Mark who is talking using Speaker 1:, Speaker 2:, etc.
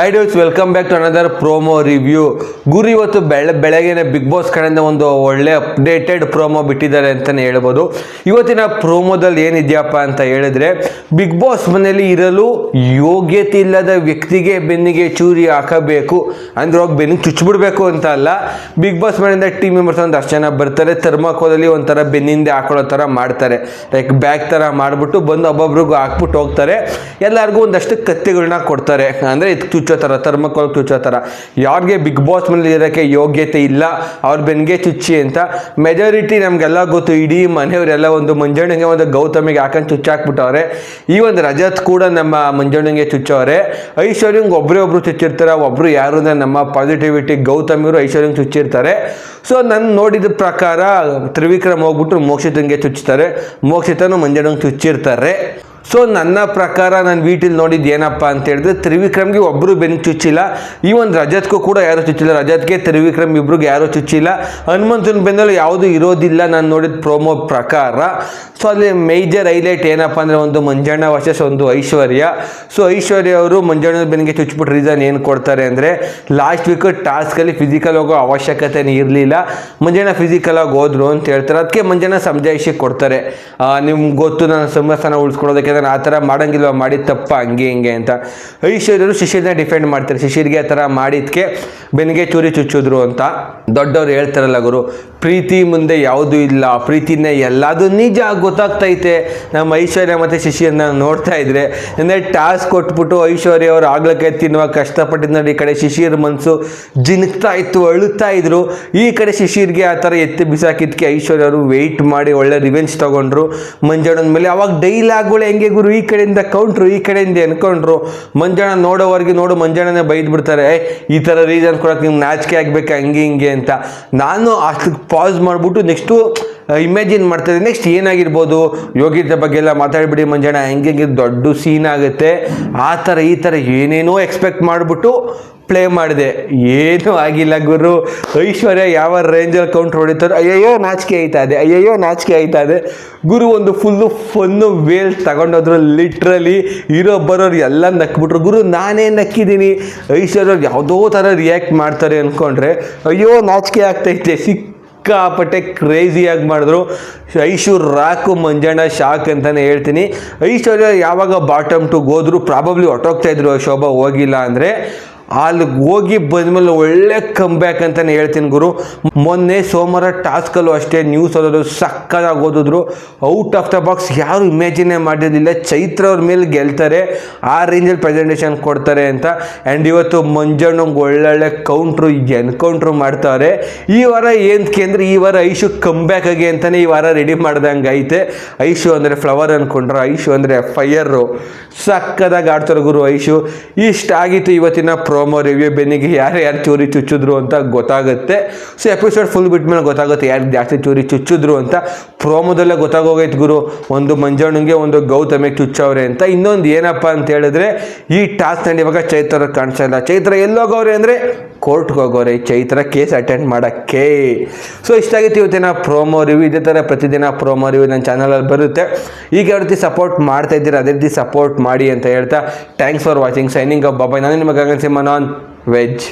Speaker 1: Hi dose welcome back to another promo review ಗುರು ಇವತ್ತು ಬೆಳ, ಬೆಳಗ್ಗೆನೆ ಬಿಗ್ ಬಾಸ್ ಕಡೆಯಿಂದ ಒಂದು ಒಳ್ಳೆ ಅಪ್ಡೇಟೆಡ್ ಪ್ರೋಮೋ ಬಿಟ್ಟಿದ್ದಾರೆ ಅಂತಲೇ ಹೇಳ್ಬೋದು. ಇವತ್ತಿನ ಪ್ರೋಮೋದಲ್ಲಿ ಏನಿದೆಯಪ್ಪ ಅಂತ ಹೇಳಿದ್ರೆ ಬಿಗ್ ಬಾಸ್ ಮನೆಯಲ್ಲಿ ಇರಲು ಯೋಗ್ಯತೆ ಇಲ್ಲದ ವ್ಯಕ್ತಿಗೆ ಬೆನ್ನಿಗೆ ಚೂರಿ ಹಾಕಬೇಕು. ಅಂದ್ರೆ ಹೋಗಿ ಬೆನ್ನಿಗೆ ಚುಚ್ಚಿಬಿಡ್ಬೇಕು ಅಂತ ಅಲ್ಲ. ಬಿಗ್ ಬಾಸ್ ಮನೆಯಿಂದ ಟೀಮ್ ಮೆಂಬರ್ಸ್ ಒಂದು ಅಷ್ಟು ಜನ ಬರ್ತಾರೆ. ಥರ್ಮಾಕೋದಲ್ಲಿ ಒಂಥರ ಬೆನ್ನಿಂದೆ ಹಾಕೊಳ್ಳೋ ಥರ ಮಾಡ್ತಾರೆ. ಲೈಕ್ ಬ್ಯಾಗ್ ಥರ ಮಾಡಿಬಿಟ್ಟು ಬಂದು ಒಬ್ಬೊಬ್ರಿಗೂ ಹಾಕ್ಬಿಟ್ಟು ಹೋಗ್ತಾರೆ. ಎಲ್ಲರಿಗೂ ಒಂದಷ್ಟು ಕತ್ತೆಗಳನ್ನ ಕೊಡ್ತಾರೆ. ಅಂದರೆ ಇದು ಚುಚ್ಚೋ ಥರ ಥರ್ಮಕೋಲ್ ಚುಚ್ಚೋ ಥರ ಯಾರಿಗೆ ಬಿಗ್ ಬಾಸ್ ಮೇಲೆ ಇರೋಕ್ಕೆ ಯೋಗ್ಯತೆ ಇಲ್ಲ, ಅವ್ರ ಬೆನ್ಗೆ ಚುಚ್ಚಿ ಅಂತ ಮೆಜಾರಿಟಿ ನಮಗೆಲ್ಲ ಗೊತ್ತು, ಇಡೀ ಮನೆಯವರೆಲ್ಲ ಒಂದು ಮಂಜಣ್ಣಗೆ ಒಂದು ಗೌತಮಿಗೆ ಹಾಕೊಂಡು ಚುಚ್ಚಾಕ್ಬಿಟ್ಟವ್ರೆ. ಈ ಒಂದು ರಜತ್ ಕೂಡ ನಮ್ಮ ಮಂಜಣ್ಣಗೆ ಚುಚ್ಚವ್ರೆ. ಐಶ್ವರ್ಯಂಗೆ ಒಬ್ಬರೇ ಒಬ್ರು ಚುಚ್ಚಿರ್ತಾರೆ ಒಬ್ಬರು ಯಾರು ಅಂದ್ರೆ ನಮ್ಮ ಪಾಸಿಟಿವಿಟಿ ಗೌತಮಿಯವರು ಐಶ್ವರ್ಯಂಗೆ ಚುಚ್ಚಿರ್ತಾರೆ. ಸೊ ನಾನು ನೋಡಿದ ಪ್ರಕಾರ ತ್ರಿವಿಕ್ರಮ್ ಹೋಗ್ಬಿಟ್ಟು ಮೋಕ್ಷಿತಂಗೆ ಚುಚ್ಚುತ್ತಾರೆ ಮೋಕ್ಷಿತನು ಮಂಜಣ್ಣಂಗೆ ಚುಚ್ಚಿರ್ತಾರೆ. ಸೊ ನನ್ನ ಪ್ರಕಾರ ನಾನು ವೀಟಿಲ್ ನೋಡಿದ್ದು ಏನಪ್ಪ ಅಂತ ಹೇಳಿದ್ರೆ ತ್ರಿವಿಕ್ರಮ್ಗೆ ಒಬ್ಬರು ಬೆನ್ನು ಚುಚ್ಚಿಲ್ಲ. ಈ ಒಂದು ರಜತ್ಗೂ ಕೂಡ ಯಾರು ಚುಚ್ಚಿಲ್ಲ. ರಜತ್ಗೆ ತ್ರಿವಿಕ್ರಮ್ ಇಬ್ರಿಗೆ ಯಾರು ಚುಚ್ಚಿಲ್ಲ. ಹನುಮಂತನ ಬೆನ್ನಲ್ಲಿ ಯಾವುದು ಇರೋದಿಲ್ಲ ನಾನು ನೋಡಿದ ಪ್ರೋಮೋ ಪ್ರಕಾರ. ಸೊ ಅಲ್ಲಿ ಮೇಜರ್ ಹೈಲೈಟ್ ಏನಪ್ಪ ಅಂದರೆ ಒಂದು ಮಂಜಣ್ಣ ವರ್ಷಸ್ ಒಂದು ಐಶ್ವರ್ಯ. ಸೊ ಐಶ್ವರ್ಯ ಅವರು ಮಂಜಣ್ಣನ ಬೆನ್ನಿಗೆ ಚುಚ್ಚಿಬಿಟ್ಟು ರೀಸನ್ ಏನು ಕೊಡ್ತಾರೆ ಅಂದರೆ ಲಾಸ್ಟ್ ವೀಕ್ ಟಾಸ್ಕಲ್ಲಿ ಫಿಸಿಕಲ್ ಹೋಗೋ ಅವಶ್ಯಕತೆನೇ ಇರಲಿಲ್ಲ. ಮಂಜಣ್ಣ ಫಿಸಿಕಲ್ ಆಗಿ ಹೋದ್ರು ಅಂತ ಹೇಳ್ತಾರೆ. ಅದಕ್ಕೆ ಮಂಜಣ್ಣ ಸಮಜಾಯಿಷಿ ಕೊಡ್ತಾರೆ. ನಿಮ್ಗೆ ಗೊತ್ತು, ನಾನು ಸಿಂಹಸ್ಥಾನ ಉಳಿಸ್ಕೊಳೋದಕ್ಕೆ ನಾನು ಆ ಥರ ಮಾಡೋಂಗಿಲ್ವ, ಮಾಡಿ ತಪ್ಪ, ಹಂಗೆ, ಹಿಂಗೆ ಅಂತ. ಐಶ್ವರ್ಯರು ಶಿಶಿರ್ನ ಡಿಫೆಂಡ್ ಮಾಡ್ತಾರೆ. ಶಿಶಿರ್ಗೆ ಆ ಥರ ಮಾಡಿದ್ಕೆ ಬೆನ್ಗೆ ಚೂರಿ ಚುಚ್ಚಿದ್ರು ಅಂತ ದೊಡ್ಡವ್ರು ಹೇಳ್ತಾರಲ್ಲ ಗುರು, ಪ್ರೀತಿ ಮುಂದೆ ಯಾವುದೂ ಇಲ್ಲ. ಪ್ರೀತಿನೇ ಎಲ್ಲದು ನಿಜ ಗೊತ್ತಾಗ್ತೈತೆ. ನಮ್ಮ ಐಶ್ವರ್ಯ ಮತ್ತು ಶಿಶಿರ್ನ ನೋಡ್ತಾ ಇದ್ರೆ ಅಂದರೆ ಟಾಸ್ಕ್ ಕೊಟ್ಬಿಟ್ಟು ಐಶ್ವರ್ಯ ಅವರು ಆಗ್ಲಕ್ಕೆ ತಿನ್ನುವ ಕಷ್ಟಪಟ್ಟಿದ್ದು ನೋಡಿ ಈ ಕಡೆ ಶಿಶಿರ್ ಮನಸ್ಸು ಜಿನ್ಕ್ತಾ ಇತ್ತು, ಅಳುತ್ತಾ ಇದ್ರು. ಈ ಕಡೆ ಶಿಶಿರ್ಗೆ ಆ ಥರ ಎತ್ತಿ ಬಿಸಾಕಿದ್ಕೆ ಐಶ್ವರ್ಯ ಅವರು ವೆಯ್ಟ್ ಮಾಡಿ ಒಳ್ಳೆ ರಿವೆಂಜ್ ತಗೊಂಡ್ರು. ಮಂಜಣ್ಣನ ಮೇಲೆ ಅವಾಗ ಡೈಲಾಗ್ಗಳು ಹೆಂಗೆ ಗುರು? ಈ ಕಡೆಯಿಂದ ಕೌಂಟ್ರು ಈ ಕಡೆಯಿಂದ ಎನ್ಕೊಂಡ್ರು ಮಂಜಣ್ಣ ನೋಡೋವರೆಗೆ ನೋಡು ಮಂಜಣ್ಣನೇ ಬೈದು ಬಿಡ್ತಾರೆ "ಏ, ಈ ಥರ ರೀಸನ್ ಕೊಡೋಕೆ ನಿಮ್ಗೆ ನಾಚಿಕೆ ಆಗಬೇಕು? ಹಂಗೆ ಹಿಂಗೆ ಅಂತ. ನಾನು ಅಷ್ಟು ಪಾಸ್ ಮಾಡಿಬಿಟ್ಟು ನೆಕ್ಸ್ಟು ಇಮ್ಯಾಜಿನ್ ಮಾಡ್ತಾರೆ ನೆಕ್ಸ್ಟ್ ಏನಾಗಿರ್ಬೋದು? ಯೋಗ್ಯತೆ ಬಗ್ಗೆ ಎಲ್ಲ ಮಾತಾಡಿಬಿಡಿ ಮಂಜಣ್ಣ. ಹೆಂಗೆ ಹೆಂಗೆ ದೊಡ್ಡ ಸೀನ್ ಆಗುತ್ತೆ. ಆ ಥರ ಈ ಥರ ಏನೇನೋ ಎಕ್ಸ್ಪೆಕ್ಟ್ ಮಾಡಿಬಿಟ್ಟು ಪ್ಲೇ ಮಾಡಿದೆ. ಏನೂ ಆಗಿಲ್ಲ ಗುರು. ಐಶ್ವರ್ಯ ಯಾವ ರೇಂಜಲ್ಲಿ ಕೌಂಟ್ರ್ ಹೊಡಿತಾರೆ, ಅಯ್ಯಯ್ಯೋ, ನಾಚಿಕೆ ಆಯ್ತಾ ಇದೆ, ಅಯ್ಯಯ್ಯೋ, ನಾಚಿಕೆ ಆಯ್ತಾ ಇದೆ. ಗುರು, ಒಂದು ಫುಲ್ಲು ಫನ್ನು ವೇಲ್ ತಗೊಂಡೋದ್ರು ಲಿಟ್ರಲಿ ಇರೋ ಬರೋರು ಎಲ್ಲ ನಕ್ಬಿಟ್ರು. ಗುರು, ನಾನೇ ನಕ್ಕಿದ್ದೀನಿ. ಐಶ್ವರ್ಯ ಯಾವುದೋ ಥರ ರಿಯಾಕ್ಟ್ ಮಾಡ್ತಾರೆ ಅಂದ್ಕೊಂಡ್ರೆ ಅಯ್ಯೋ, ನಾಚಿಕೆ ಆಗ್ತೈತೆ ಸಿಕ್ ಸಿಕ್ಕಾಪಟ್ಟೆ ಕ್ರೇಜಿಯಾಗಿ ಮಾಡಿದ್ರು. ಐಶು ರಾಕು ಮಂಜಣ್ಣ ಶಾಕ್ ಅಂತಲೇ ಹೇಳ್ತೀನಿ. ಐಶ್ವರ್ಯ ಯಾವಾಗ ಬಾಟಮ್ ಟು ಹೋದ್ರು ಪ್ರಾಬಬ್ಲಿ ಹೊಟ್ಟೋಗ್ತಾ ಇದ್ರು, ಶೋಭಾ ಹೋಗಿಲ್ಲ ಅಂದರೆ. ಅಲ್ಲಿಗೆ ಹೋಗಿ ಬಂದಮೇಲೆ ಒಳ್ಳೆ ಕಂಬ್ಯಾಕ್ ಅಂತಲೇ ಹೇಳ್ತೀನಿ ಗುರು. ಮೊನ್ನೆ ಸೋಮವಾರ ಟಾಸ್ಕಲ್ಲೂ ಅಷ್ಟೇ ನ್ಯೂಸ್ ಓದೋದು ಸಕ್ಕದಾಗಿ ಓದಿದ್ರು. ಔಟ್ ಆಫ್ ದ ಬಾಕ್ಸ್ ಯಾರು ಇಮ್ಯಾಜಿನೇ ಮಾಡಿರಲಿಲ್ಲ. ಚೈತ್ರ ಅವ್ರ ಮೇಲೆ ಗೆಲ್ತಾರೆ. ಆ ರೇಂಜಲ್ಲಿ ಪ್ರೆಸೆಂಟೇಷನ್ ಕೊಡ್ತಾರೆ ಅಂತ. ಆ್ಯಂಡ್ ಇವತ್ತು ಮಂಜಣ್ಣಂಗೆ ಒಳ್ಳೊಳ್ಳೆ ಕೌಂಟ್ರು ಎನ್ಕೌಂಟ್ರು ಮಾಡ್ತಾರೆ. ಈ ವಾರ ಏನಕ್ಕೆ ಅಂದರೆ ಈ ವಾರ ಐಶು ಕಂಬ್ಯಾಕ್ ಆಗಿ ಅಂತಲೇ ಈ ವಾರ ರೆಡಿ ಮಾಡ್ದಂಗೆ ಐತೆ. ಐಶು ಅಂದರೆ ಫ್ಲವರ್ ಅಂದ್ಕೊಂಡ್ರು ಐಶು ಅಂದರೆ ಫೈಯರು ಸಕ್ಕದಾಗಿ ಆಡ್ತಾರೆ ಗುರು ಐಶು. ಇಷ್ಟ ಆಗಿತ್ತು ಇವತ್ತಿನ ಪ್ರೋಮೋ ರಿವ್ಯೂ ಬೆನ್ನಿಗೆ ಯಾರು ಯಾರು ಚೂರಿ ಚುಚ್ಚಿದ್ರು ಅಂತ ಗೊತ್ತಾಗುತ್ತೆ. ಸೊ ಎಪಿಸೋಡ್ ಫುಲ್ ಬಿಟ್ಮೇಲೆ ಗೊತ್ತಾಗುತ್ತೆ ಯಾರು ಜಾಸ್ತಿ ಚೂರಿ ಚುಚ್ಚಿದ್ರು ಅಂತ. ಪ್ರೋಮೋದಲ್ಲೇ ಗೊತ್ತಾಗೋಗೈತೆ ಗುರು. ಒಂದು ಮಂಜಣ್ಣಗೆ ಒಂದು ಗೌತಮಿಗೆ ಚುಚ್ಚವ್ರೆ ಅಂತ. ಇನ್ನೊಂದು ಏನಪ್ಪ ಅಂತ ಹೇಳಿದ್ರೆ, ಈ ಟಾಸ್ಕ್ ಇವಾಗ ಚೈತ್ರ ಕಾಣಿಸ್ತಾ ಇಲ್ಲ. ಚೈತ್ರ ಎಲ್ಲೋಗವ್ರೆ ಅಂದರೆ ಕೋರ್ಟ್ಗೆ ಹೋಗೋರೆ, ಚೈತ್ರ ಕೇಸ್ ಅಟೆಂಡ್ ಮಾಡೋಕ್ಕೆ. ಸೊ ಇಷ್ಟಾಗಿತ್ತು ಇವತ್ತಿನ ಪ್ರೋಮೋ ರಿವ್ಯೂ ಇದೇ ಥರ ಪ್ರತಿದಿನ ಪ್ರೋಮೋ ರಿವ್ಯೂ ನನ್ನ ಚಾನಲಲ್ಲಿ ಬರುತ್ತೆ. ಈಗ ಯಾವ ರೀತಿ ಸಪೋರ್ಟ್ ಮಾಡ್ತಾ ಇದ್ದೀರಾ, ಅದೇ ರೀತಿ ಸಪೋರ್ಟ್ ಮಾಡಿ ಅಂತ ಹೇಳ್ತಾ. Thanks for watching signing up bye-bye ನಾನು ನಿಮ್ಮ ಗಗನ್ ಸಿಂಹ ನಾನ್ ವೆಜ್